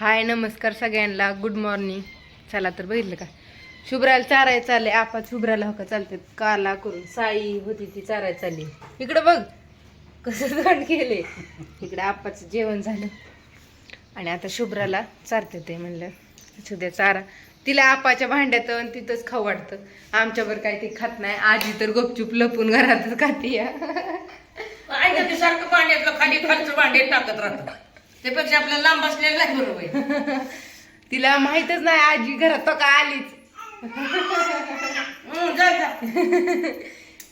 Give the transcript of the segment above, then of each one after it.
हाय नमस्कार सगळ्यांना. Good morning चला तर बघितलं का? शुभ्राला चाराय चालले. आपा शुभ्राला हो का चालते. काला करून साई होती ती चाराय चालली. इकडं बघ कसं तोंड केले. इकडे आपाचं जेवण झालं. आणि आता शुभ्राला चारते ते म्हणलं असू द्या चारा. तिला आपाच्या भांड्यात आणि तिथंच खाऊ वाटतं. आमच्यावर काय ते खात नाही. आजी तर गपचूप लपून घरातच खाती ऐका सारखं भांड्यातलं खाली खालचं भांडे टाकत राहतं. त्यापेक्षा आपल्याला लांब असलेलं नाही बरोबर. तिला माहितच नाही आजी घरात तो का आलीच. जा.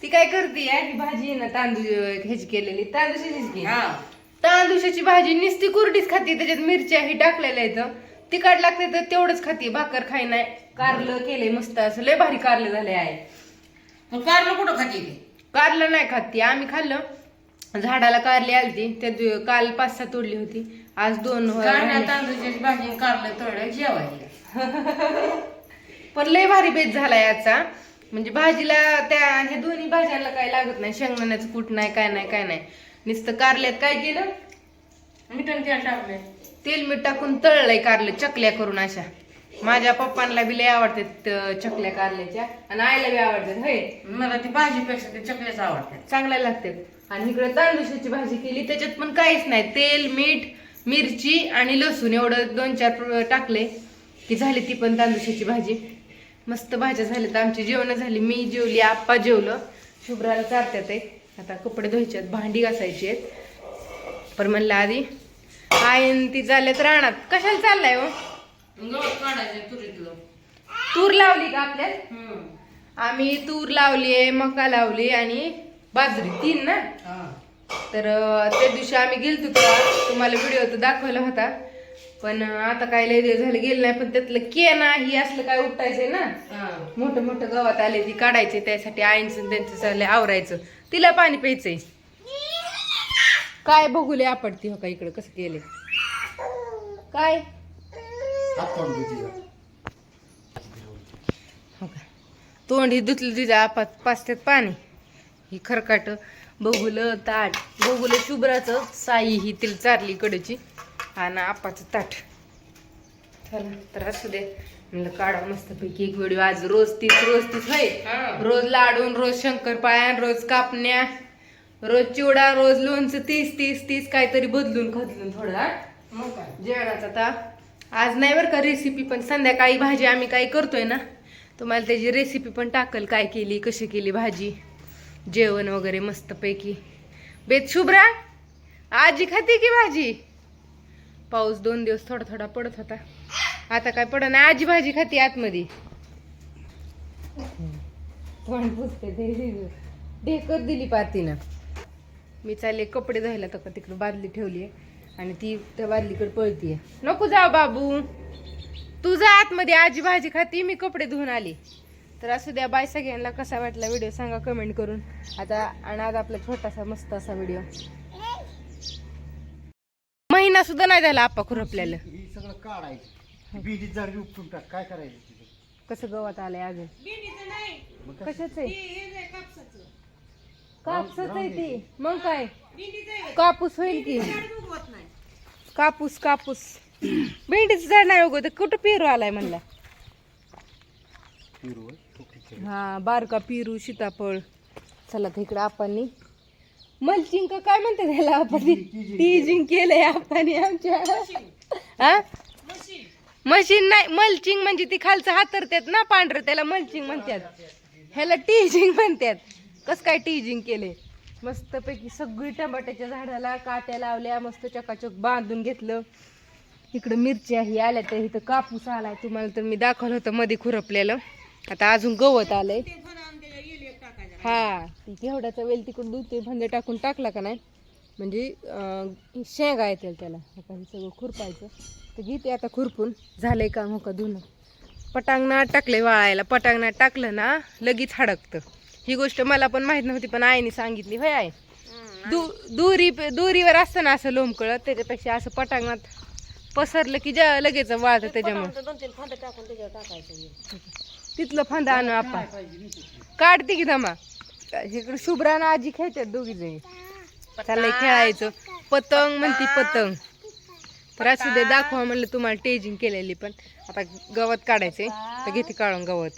ती काय करते आजी भाजी आहे ना तांदूळ ह्याची केलेली तांदूळाचीच की. हा. भाजी नुसती कुरडीच खाते त्याच्यात मिरच्या ही टाकलेल्या आहेत. तिखट लागते तर तेवढंच खाते भाकर खाई नाही. कारलं केलंय मस्त असं लय भारी कारलं झाले आहे मग कारलं कुठं खाती ते? कारलं नाही खात ती आम्ही खाल्लं. झाडाला कारली आलती. त्या काल पाच सहा तोडली होती. आज दोन हो-. तांदूळची भाजी कारलं जेवायला. पण लय भारी बेत झाला याचा. म्हणजे भाजीला त्या ह्या दोन्ही भाज्यांना काय लागत नाही. शेंगदाण्याचं कूट नाही काय नाही काय नाही. नुसतं कारल्यात काय केलं? मिठण तेल टाकलंय. तेल मीठ टाकून तळलंय कारलं. चकल्या करून अशा. माझ्या पप्पांना बी लय आवडतात अं, चकल्या कारल्याच्या. आणि आईला बी आवडतात होय? मला ती भाजीपेक्षा ते चकल्याच आवडतात चांगल्या लागतात आणि इकडे तांदूळशाची भाजी केली त्याच्यात पण काहीच नाही. तेल मीठ मिरची आणि लसूण एवढं दोन चार प्र- टाकले की झाली ती पण तांदूळशाची भाजी. मस्त भाज्या झाल्या तर आमची जेवण झाली. मी जेवली आप्पा जेवलं. शुभ्राला चारत्यात आहे आता कपडे धुवायचे आहेत भांडी घासायची आहेत. पण म्हणलं आधी आईन ती झाल्यात रानात. कशाला चाललाय हो? गवत काढायचं तुरीतलं. तूर लावली का आपल्यात? हं. आम्ही तूर लावली आहे मका लावली आणि बाजरी तीन ना? हा. तर अं, त्या दिवशी आम्ही गेलतो तेव्हा तुम्हाला व्हिडिओ तर दाखवला होता. पण अं, आता काय लय दिवस झाले गेलं नाही पण त्यातलं के ना ही असलं काय उपटायचंय ना? हा. मोठं मोठं गवत आले ती काढायचे त्यासाठी आईंचं त्यांचं चाललंय आवरायचं. तिला पाणी प्यायचंय. काय बघूले आपडती हो का इकडं कसं केले काय? हो का? तोंड ही धुतलं तिच्या आपात पाचत्यात पाणी. ही खरकाट बघुलं ताट. बघुलं शुभ्राचं साई ही तिला चारली कडची आणि आपाचं ताट. चला तर असू दे. म्हणलं काढा मस्तपैकी एक व्हिडिओ. आज रोज तीस रोज तीस होय. हा. रोज लाडून रोज शंकरपाळ्या रोज कापण्या. रोज चिवडा रोज लोणचं तीस तीस तीस काहीतरी बदलून खदलून थोडं? मग काय? जेवणाचं आता आज नाही बरं का रेसिपी पण संध्याकाळी भाजी आम्ही काही करतोय ना तुम्हाला त्याची रेसिपी पण टाकल काय केली कशी केली भाजी जेवण वगैरे मस्तपैकी. बेत शुभ्रा आजी खाते की भाजी? पाऊस दोन दिवस थोडा थोडा पडत होता. आता काय पड नाही आजी भाजी खाते आतमध्ये. तोंड पुसते ढेकत दिली पातीनं. मी चालले कपडे धुवायला तर का तिकडं बादली ठेवली आहे आणि ती त्या बादलीकडे पळतीये. नको जाऊ बाबू. तू जा आतमध्ये आजी भाजी खाती मी कपडे धुवून आली. तर असू द्या बाय सगळ्यांना कसा वाटला व्हिडिओ सांगा कमेंट करून. आता आणि आज आपला छोटासा मस्त असा व्हिडिओ. महिना सुद्धा नाही झाला आप्पा खुरपल्याला सगळं काढायचं. बीडी उपटून टाक. काय करायचं तिथे? कसं गवत आलंय अजून? कशाच आहे? कापसाच. आहे ती. मग काय? कापूस होईल की? कापूस कापूस. भेंडीचं झाड नाही उगवत कुठं पेरू आलाय म्हणला. हा बारका पेरू सीताफळ. चला तर इकडे आपण मल्चिंग का काय म्हणते त्याला आपण? टीजिंग केलंय आपण आमच्या. हा? मशीन नाही मल्चिंग म्हणजे ती खालचं हातरतात ना पांढरं त्याला मल्चिंग म्हणतात. ह्याला टीजिंग म्हणतात. कस काय टीजिंग केले मस्तपैकी सगळी टमाट्याच्या झाडाला काट्या लावल्या मस्त चकाचक बांधून घेतलं. इकडं मिरच्या ही आल्या तर इथं कापूस आलाय. तुम्हाला तर मी दाखवलं होतं मध्ये खुरपलेलं. आता अजून गवत आलंय. हा ती घेवड्याचा वेल तिकडून दूध ते भंदे टाकून टाकला का नाही? म्हणजे शेंगा येतील त्याला. आता हे सगळं खुरपायचं. तर घेते आता खुरपून. झालंय का मोका धुणं. पटांगणात टाकलंय वाळायला. पटांगणात टाकलं ना लगेच हडकतं. ही गोष्ट मला पण माहीत नव्हती पण आईने सांगितली होय आहे दु दुरी दोरीवर असतं ना असं लोंबकळत त्याच्यापेक्षा असं पटांगणात पसरलं की जा लगेच वाळतं त्याच्यामुळे. दोन तीन फांदे टाकून त्याच्यावर टाकायचं तिथलं फांदा आणू आपण. काढते की दमा इकडे शुभ्रानं आजी खेळतात दोघी जणी चाललंय खेळायचं. पतंग म्हणती पतंग. तर असू दे दाखवा म्हणलं तुम्हाला टेजिंग केलेली पण. आता गवत काढायचे तर घेते काढून गवत.